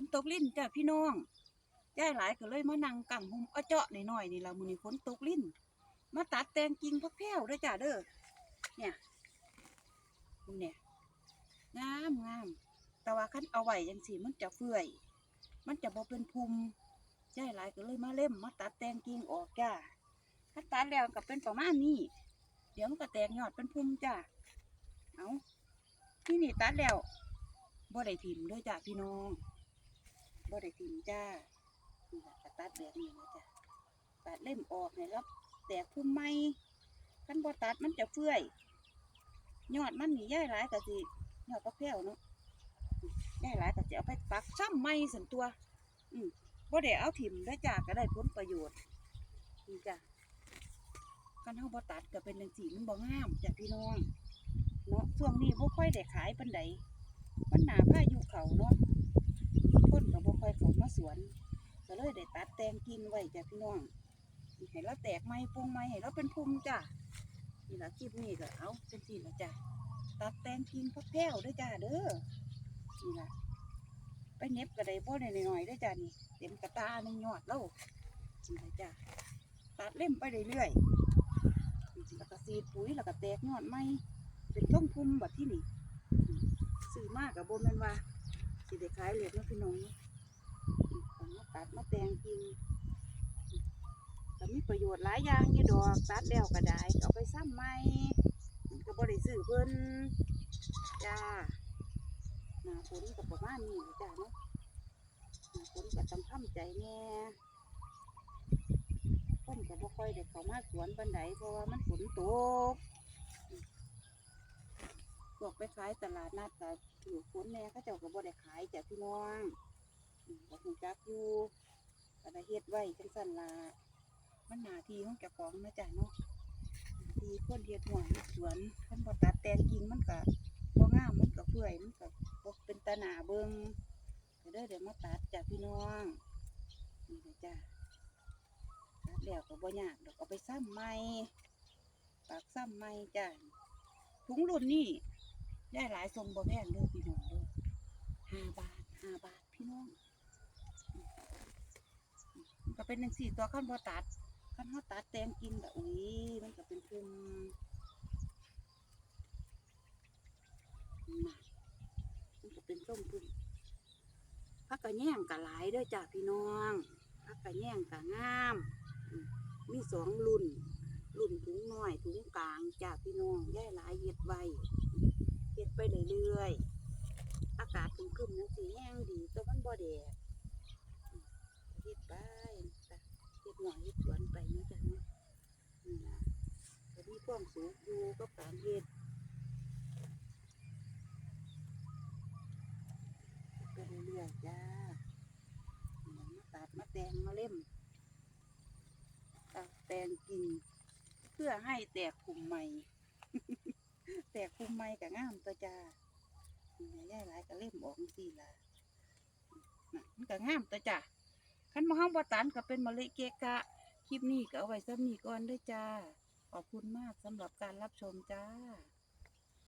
นตกลิ้นจ้ะพี่น้องย่ายหลายก็เลยมานั่งกังหุมเอาเจาะหน่อยๆนี่ล่ะมือนี้ฝนตกลิ้น มาตัดแตงกิ่งพักแพ้วด้อจ้ะเด้อเนี่ยนี่เนี่ยงามงามแต่ว่าคันเอาไว้จังซี่มันจะเฟื่อย มันจะบ่เป็นภูมิย่ายหลายก็เลยมาเล่มมาตัดแตงกิ่งออกจ้าถ้าตัดแล้วก็เป็นประมาณนี้เดี๋ยวมันก็แตกยอดเป็นภูมิจ้าเอาที่นี่ตัดแล้วบ่ได้ถิ่มด้วยจ้าพี่น้อง บ่ไดทิมจ้านี่ล่ะก็ตัดแบบนี้นะจ้าตัดเล่มออกเนี่ยแล้วแตกภูมิใหม่คันบ่ตัดมันจะเฟื่อยยอดมันนี่ย่ายหลายก็สิยอดกระเพราเนาะได้หลายก็จะเอาไปปักซ้ำไม่สันตัว อืมบ่ได้เอาถิ่มได้จากก็ได้ผลประโยชน์นี่จ้ะคันเฮาบ่ตัดก็เป็นจังซี่มันบ่งามจ้ะพี่น้องเนาะช่วงนี้บ่ค่อยได้ขายปานใดมันหนาพายุเขาเนาะ คนก็บ่ค่อยเข้ามาสวนก็เลยได้ตัดแต่งกิ่งไว้จ้ะพี่น้องให้เราแตกไม้ปรุงไม้ให้เราเป็นภูมิจ้ะนี่ละคลิปนี้ก็เอาจังซี่ละจ้ะตัดแต่งกิ่งพักแพ้วด้อจ้าเด้อนี่ละไปเน็บกระไดพ่อหน่อยๆได้อจ้านี่เต็มกระตาหนึ่งยอดแล้วนี่ละจ้าตัดเล่มไปเรื่อยๆแล้วก็สีดปุ๋ยแล้วก็แตกยอดใหม่เป็นต้นทุนแบบที่นี่ซื้อมากกับโบแมนว่า สิได้ขายเหล็กนะพี่น้องเนาะอืมามาตัดมาแต่งกินก็มีประโยชน์หลายอย่างอยู่ดอกตัดแล้วก็ได้เอาไปซ้ำใหม่ก็บ่ได้ซื้อเพิ่นจ้าหนาฝนกับประมาณนี้จ้าเนาะหนาฝนก็ต้องทำใจแน่คนก็บ่ค่อยได้เขามาสวนปันไดเพราะว่ามันฝนตก พวกไปขายตลาดนัดก็ถือฝนแน่เขาเจ้าก็บ่ได้ขายจ้ะพี่น้องอืมก็คงจักอยู่ก็ได้เฮ็ดไว้จังซั่นล่ะมันหน้าที่ของเจ้าของนะจ้ะเนาะหน้าที่คนเฮ็ดหัวเฮ็ดสวนคันบ่ตัดแต่งกิ่งมันก็บ่งามมันก็เปื่อยมันก็บ่เป็นตาหนาเบิงก็เด้อเดี๋ยวมาตัดจ้ะพี่น้องนี่จ้ะตัดแล้วก็บ่ยากดอกเอาไปซ้ำใหม่ปากซ้ำใหม่จ้ะถุงรุ่นนี้ ได้หลายทรงบ่แพงเด้อพี่น้องเด้อห้าบาทห้าบาทพี่น้องก็เป็นจังสี่ตัวขั้นบ่ตัดขั้นเฮาตัดแตงกินแบบอุ้ยมันก็เป็นภูมิน่ะมันก็เป็นส้มพึ่งผักกระแยงกะหลายด้วยจ้ะพี่น้องผักกระแยงกะงาม มีสองรุ่น รุ่นถุงน้อยถุงกลางจ้ะพี่น้องแย่หลายเฮ็ดไว้ ไปเรื่อยๆ อากาศครึมๆนังสีแห้งดีแต่มันบ่แดดเฮ็ดไปจ้ะเฮ็ดหน่อยเฮ็ดสวนไปนาะจ้ะเนาะนี่ล่ะก็มีความสุขอยู่กับการเฮ็ดไปเรื่อยๆจ้ามาตัดมาแตงมาเล่มตัดแตงกิน เพื่อให้แตกคุมใหม่ แตกคุมใหม่กับงามตัวจ้าแย่ายหลายก็เล่มออกสิล่ะน่ะมันก็งามตัวจ้าขันมาห้องบตันก็เป็นมะเละเกะกะ คลิปนี้ก็เอาไว้ซ้ำนี้ก่อนเด้วยจ้า ขอบคุณมากสำหรับการรับชมจ้า